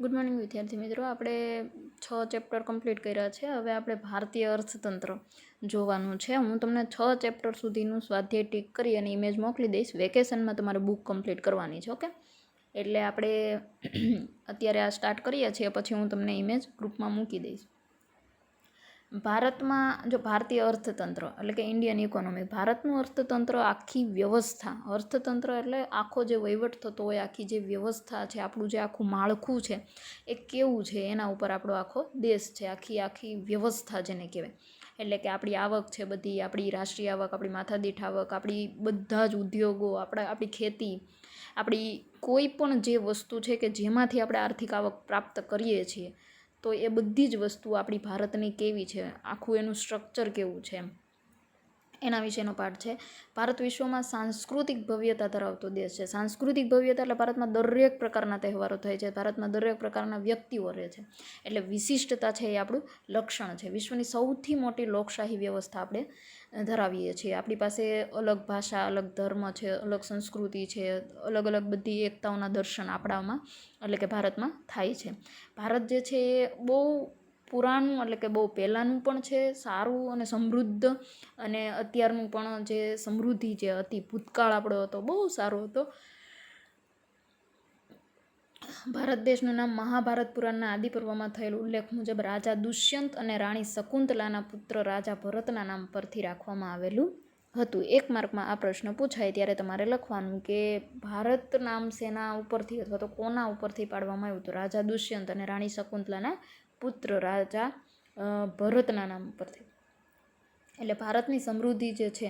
Good morning વિદ્યાર્થી મિત્રો. આપણે છ ચેપ્ટર કમ્પ્લીટ કર્યા છે. હવે આપણે ભારતીય અર્થતંત્ર જોવાનું છે. હું તમને છ ચેપ્ટર સુધીનું સ્વાધ્યાય ટીક કરી અને ઇમેજ મોકલી દઈશ. વેકેશનમાં તમારે બુક કમ્પ્લીટ કરવાની છે ઓકે એટલે આપણે અત્યારે આ સ્ટાર્ટ કરીએ છીએ. પછી હું તમને ઇમેજ ગ્રુપમાં મૂકી દઈશ. ભારતમાં જો ભારતીય અર્થતંત્ર, એટલે કે ઇન્ડિયન ઇકોનોમી ભારતનું અર્થતંત્ર આખી વ્યવસ્થા, અર્થતંત્ર એટલે આખો જે વહીવટ થતો હોય, આખી જે વ્યવસ્થા છે, આપણું જે આખું માળખું છે, એ કેવું છે, એના ઉપર આપણો આખો દેશ છે, આખી આખી વ્યવસ્થા જેને કહેવાય. એટલે કે આપણી આવક છે બધી, આપણી રાષ્ટ્રીય આવક, આપણી માથાદીઠ આવક, આપણી બધા જ ઉદ્યોગો, આપણા, આપણી ખેતી, આપણી કોઈ પણ જે વસ્તુ છે કે જેમાંથી આપણે આર્થિક આવક પ્રાપ્ત કરીએ છીએ તો એ બધી જ વસ્તુ આપણી ભારતની કેવી છે? આખું એનું સ્ટ્રક્ચર કેવું છે એના વિશેનો પાઠ છે. ભારત વિશ્વમાં સાંસ્કૃતિક ભવ્યતા ધરાવતો દેશ છે. સાંસ્કૃતિક ભવ્યતા એટલે ભારતમાં દરેક પ્રકારના તહેવારો થાય છે. ભારતમાં દરેક પ્રકારના વ્યક્તિઓ રહે છે. એટલે વિશિષ્ટતા છે એ આપણું લક્ષણ છે. વિશ્વની સૌથી મોટી લોકશાહી વ્યવસ્થા આપણે ધરાવીએ છીએ. આપણી પાસે અલગ ભાષા, અલગ ધર્મ છે, અલગ સંસ્કૃતિ છે, અલગ અલગ બધી એકતાઓના દર્શન આપણામાં એટલે કે ભારતમાં થાય છે. ભારત જે છે એ બહુ પુરાણું એટલે કે બહુ પહેલાંનું પણ છે, સારું અને સમૃદ્ધ. અને અત્યારનું પણ જે સમૃદ્ધિ જે હતી, ભૂતકાળ આપણો હતો, બહુ સારો હતો. ભારત દેશનું નામ મહાભારત પુરાણના આદિપર્વમાં થયેલ ઉલ્લેખ મુજબ રાજા દુષ્યંત અને રાણી શકુંતલાના પુત્ર રાજા ભરતના નામ પરથી રાખવામાં આવેલું હતું. એક માર્કમાં આ પ્રશ્ન પૂછાય, ત્યારે તમારે લખવાનું કે ભારત નામ સેના ઉપરથી અથવા તો કોના ઉપરથી પાડવામાં આવ્યું હતું? રાજા દુષ્યંત અને રાણી શકુંતલાના પુત્ર રાજા ભરતના નામ પરથી એટલે ભારતની સમૃદ્ધિ જે છે,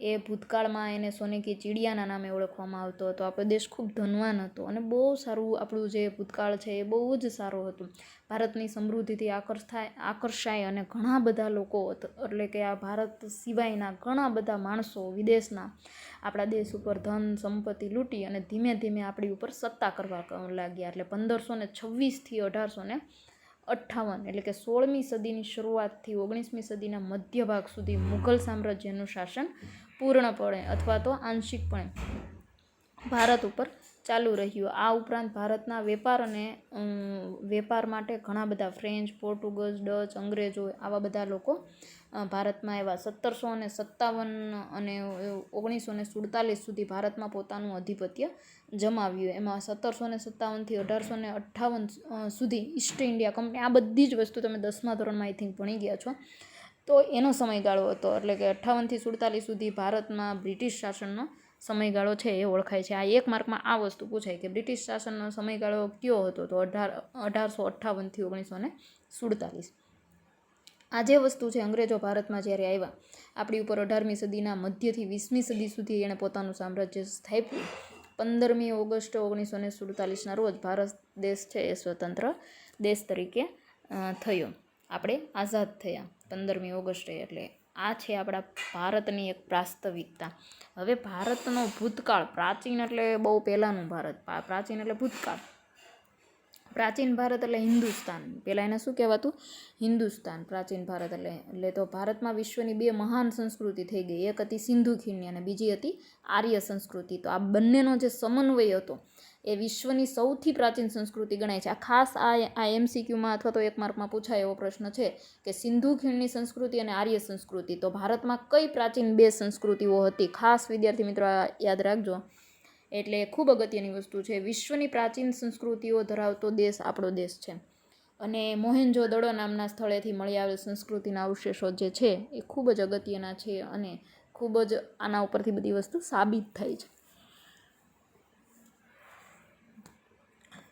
એ ભૂતકાળમાં એને સોને કી ચીડિયાના નામે ઓળખવામાં આવતો હતો. આપણો દેશ ખૂબ ધનવાન હતો અને બહુ સારું આપણું જે ભૂતકાળ છે, એ બહુ જ સારું હતું. ભારતની સમૃદ્ધિથી આકર્ષાય આકર્ષાય અને ઘણા બધા લોકો એટલે કે આ ભારત સિવાયના ઘણા બધા માણસો વિદેશના આપણા દેશ ઉપર ધન, સંપત્તિ લૂંટી અને ધીમે ધીમે આપણી ઉપર સત્તા કરવા લાગ્યા. એટલે પંદરસો ને છવ્વીસથી અઢારસો ને અઠ્ઠાવન, એટલે કે સોળમી સદીની શરૂઆતથી ઓગણીસમી સદીના મધ્ય ભાગ સુધી મુઘલ સામ્રાજ્યનું શાસન પૂર્ણપણે અથવા તો આંશિકપણે ભારત ઉપર ચાલુ રહ્યું. આ ઉપરાંત ભારતના વેપાર અને વેપાર માટે ઘણા બધા ફ્રેન્ચ, પોર્ટુગલ, ડચ, અંગ્રેજો આવા બધા લોકો ભારતમાં એવા સત્તરસો અને સત્તાવન અને ઓગણીસો ને સુડતાલીસ સુધી ભારતમાં પોતાનું આધિપત્ય જમાવ્યું. એમાં સત્તરસો ને સત્તાવનથી અઢારસો ને અઠ્ઠાવન સુધી ઈસ્ટ ઇન્ડિયા કંપની આ બધી જ વસ્તુ તમે દસમા ધોરણમાં આઈ થિંક ભણી ગયા છો. તો એનો સમયગાળો હતો. એટલે કે અઠ્ઠાવનથી સુડતાલીસ સુધી ભારતમાં બ્રિટિશ શાસનનો સમયગાળો છે એ ઓળખાય છે. આ એક માર્કમાં આ વસ્તુ પૂછાય કે બ્રિટિશ શાસનનો સમયગાળો કયો હતો? તો અઢાર, અઢારસો અઠ્ઠાવનથી ઓગણીસો ને સુડતાલીસ. આ જે વસ્તુ છે અંગ્રેજો ભારતમાં જ્યારે આવ્યા, આપણી ઉપર અઢારમી સદીના મધ્યથી વીસમી સદી સુધી એણે પોતાનું સામ્રાજ્ય સ્થાપ્યું. પંદરમી ઓગસ્ટ ઓગણીસો ને સુડતાલીસના રોજ ભારત દેશ છે એ સ્વતંત્ર દેશ તરીકે થયો. આપણે આઝાદ થયા પંદરમી ઓગસ્ટે એટલે આ છે આપણા ભારતની એક પ્રાસ્તવિકતા. હવે ભારતનો ભૂતકાળ, પ્રાચીન એટલે બહુ પહેલાંનું ભારત પ્રાચીન એટલે ભૂતકાળ. પ્રાચીન ભારત એટલે હિન્દુસ્તાન. પહેલાં એને શું કહેવાતું? હિન્દુસ્તાન. પ્રાચીન ભારત એટલે એટલે તો ભારતમાં વિશ્વની બે મહાન સંસ્કૃતિ થઈ ગઈ. એક હતી સિંધુ ખીણની અને બીજી હતી આર્ય સંસ્કૃતિ. તો આ બંનેનો જે સમન્વય હતો એ વિશ્વની સૌથી પ્રાચીન સંસ્કૃતિ ગણાય છે. આ ખાસ આ આ એમસીક્યુમાં અથવા તો એક માર્કમાં પૂછાય એવો પ્રશ્ન છે કે સિંધુ ખીણની સંસ્કૃતિ અને આર્ય સંસ્કૃતિ. તો ભારતમાં કઈ પ્રાચીન બે સંસ્કૃતિઓ હતી? ખાસ વિદ્યાર્થી મિત્રો યાદ રાખજો. એટલે ખૂબ અગત્યની વસ્તુ છે. વિશ્વની પ્રાચીન સંસ્કૃતિઓ ધરાવતો દેશ આપણો દેશ છે. અને મોહેન્જો દડો નામના સ્થળેથી મળી આવેલ સંસ્કૃતિના અવશેષો જે છે એ ખૂબ જ અગત્યના છે અને ખૂબ જ આના ઉપરથી બધી વસ્તુ સાબિત થાય છે.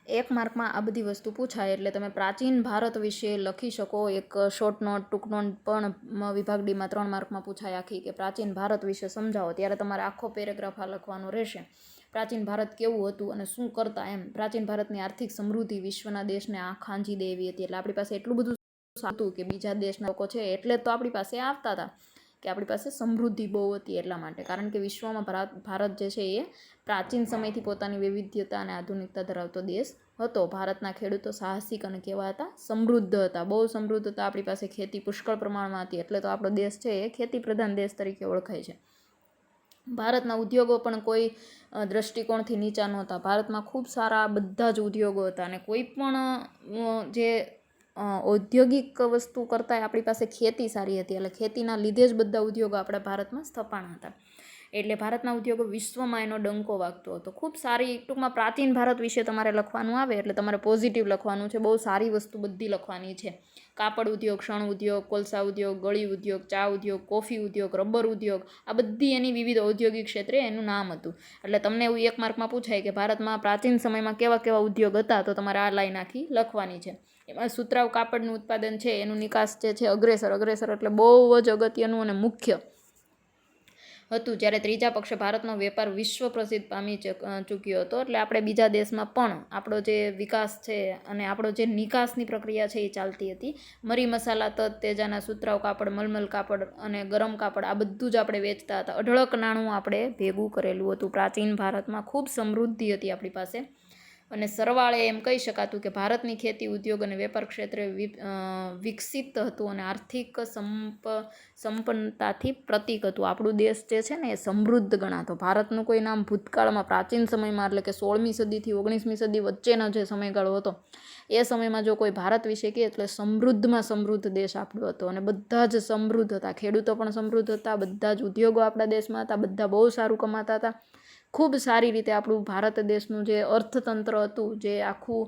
એક માર્કમાં આ બધી વસ્તુ પૂછાય એટલે તમે પ્રાચીન ભારત વિશે લખી શકો. એક શોર્ટ નોટ ટૂંક નોટ પણ વિભાગ ડીમાં ત્રણ માર્કમાં પૂછાય આખી કે પ્રાચીન ભારત વિશે સમજાવો. ત્યારે તમારે આખો પેરેગ્રાફ આ લખવાનો રહેશે. પ્રાચીન ભારત કેવું હતું અને શું કરતા એમ. પ્રાચીન ભારતની આર્થિક સમૃદ્ધિ વિશ્વના દેશને આ ખાંજી દેવી હતી. એટલે આપણી પાસે એટલું બધું હતું કે બીજા દેશના લોકો છે એટલે તો આપણી પાસે આવતા હતા. કે આપણી પાસે સમૃદ્ધિ બહુ હતી એટલા માટે. કારણ કે વિશ્વમાં ભારત ભારત જે છે એ પ્રાચીન સમયથી પોતાની વૈવિધ્યતા અને આધુનિકતા ધરાવતો દેશ હતો. ભારતના ખેડૂતો સાહસિક અને કેવા હતા સમૃદ્ધ હતા. બહુ સમૃદ્ધ હતા. આપણી પાસે ખેતી પુષ્કળ પ્રમાણમાં હતી. એટલે તો આપણો દેશ છે એ ખેતી પ્રધાન દેશ તરીકે ઓળખાય છે. ભારતના ઉદ્યોગો પણ કોઈ દ્રષ્ટિકોણથી નીચા નહોતા. ભારતમાં ખૂબ સારા બધા જ ઉદ્યોગો હતા અને કોઈ પણ જે ઔદ્યોગિક વસ્તુ કરતાં આપણી પાસે ખેતી સારી હતી, એટલે ખેતીના લીધે જ બધા ઉદ્યોગો આપણા ભારતમાં સ્થપાણા હતા. એટલે ભારતના ઉદ્યોગો વિશ્વમાં એનો ડંકો વાગતો હતો. ખૂબ સારી, ટૂંકમાં પ્રાચીન ભારત વિશે તમારે લખવાનું આવે એટલે તમારે પોઝિટિવ લખવાનું છે. બહુ સારી વસ્તુ બધી લખવાની છે. કાપડ ઉદ્યોગ, શણ ઉદ્યોગ, કોલસા ઉદ્યોગ, ગળી ઉદ્યોગ, ચા ઉદ્યોગ, કોફી ઉદ્યોગ, રબર ઉદ્યોગ, આ બધી એની વિવિધ ઔદ્યોગિક ક્ષેત્રે એનું નામ હતું. એટલે તમને એવું એક માર્કમાં પૂછાય કે ભારતમાં પ્રાચીન સમયમાં કેવા કેવા ઉદ્યોગ હતા, તો તમારે આ લાઈન આખી લખવાની છે. એમાં સુતરાવ કાપડનું ઉત્પાદન છે, એનું નિકાસ જે છે, અગ્રેસર અગ્રેસર એટલે બહુ જ અગત્યનું અને મુખ્ય. હતું જ્યારે ત્રીજા પક્ષે ભારતનો વેપાર વિશ્વ પ્રસિદ્ધ પામી ચક- ચૂક્યો હતો. એટલે આપણે બીજા દેશમાં પણ આપણો જે વિકાસ છે અને આપણો જે નિકાસની પ્રક્રિયા છે એ ચાલતી હતી. મરી મસાલા તત, તેજાના સુતરાઉ કાપડ, મલમલ કાપડ અને ગરમ કાપડ આ બધું જ આપણે વેચતા હતા. અઢળક નાણું આપણે ભેગું કરેલું હતું. પ્રાચીન ભારતમાં ખૂબ સમૃદ્ધિ હતી આપણી પાસે. અને સરવાળે એમ કહી શકાતું કે ભારતની ખેતી ઉદ્યોગ અને વેપાર ક્ષેત્રે વિકસિત હતું અને આર્થિક સંપ, સંપન્નતાથી પ્રતીક હતું. આપણું દેશ જે છે ને એ સમૃદ્ધ ગણાતો. ભારતનું કોઈ નામ ભૂતકાળમાં, પ્રાચીન સમયમાં, એટલે કે સોળમી સદીથી ઓગણીસમી સદી વચ્ચેનો જે સમયગાળો હતો, એ સમયમાં જો કોઈ ભારત વિશે કહે એટલે સમૃદ્ધમાં સમૃદ્ધ દેશ આપણો હતો અને બધા જ સમૃદ્ધ હતા. ખેડૂતો પણ સમૃદ્ધ હતા, બધા જ ઉદ્યોગો આપણા દેશમાં હતા, બધા બહુ સારું કમાતા હતા. ખૂબ સારી રીતે આપણું ભારત દેશનું જે અર્થતંત્ર હતું, જે આખું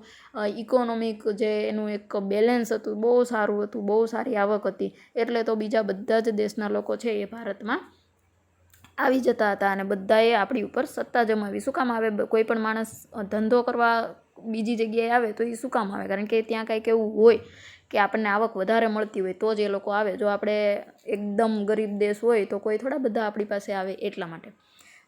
ઇકોનોમિક જે એનું એક બેલેન્સ હતું, બહુ સારું હતું, બહુ સારી આવક હતી. એટલે તો બીજા બધા જ દેશના લોકો છે એ ભારતમાં આવી જતા હતા અને બધાએ આપણી ઉપર સત્તા જમાવી. શું કામ આવે? કોઈ પણ માણસ ધંધો કરવા બીજી જગ્યાએ આવે તો એ શું કામ આવે? કારણ કે ત્યાં કાંઈક એવું હોય કે આપણને આવક વધારે મળતી હોય તો જ એ લોકો આવે. જો આપણે એકદમ ગરીબ દેશ હોય તો કોઈ થોડા બધા આપણી પાસે આવે એટલા માટે.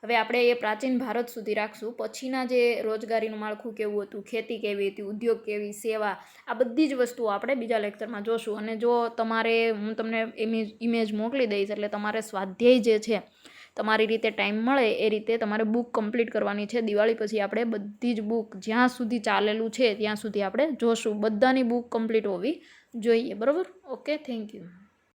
હવે આપણે એ પ્રાચીન ભારત સુધી રાખશું. પછીના જે રોજગારીનું માળખું કેવું હતું, ખેતી કેવી હતી, ઉદ્યોગ કેવી, સેવા, આ બધી જ વસ્તુઓ આપણે બીજા લેક્ચરમાં જોશું. અને જો તમારે, હું તમને ઇમેજ ઇમેજ મોકલી દઈશ એટલે તમારે સ્વાધ્યાય જે છે, તમારી રીતે ટાઈમ મળે એ રીતે તમારે બુક કમ્પ્લીટ કરવાની છે. દિવાળી પછી આપણે બધી જ બુક જ્યાં સુધી ચાલેલું છે ત્યાં સુધી આપણે જોશું. બધાની બુક કમ્પ્લીટ હોવી જોઈએ. બરાબર? Okay, thank you.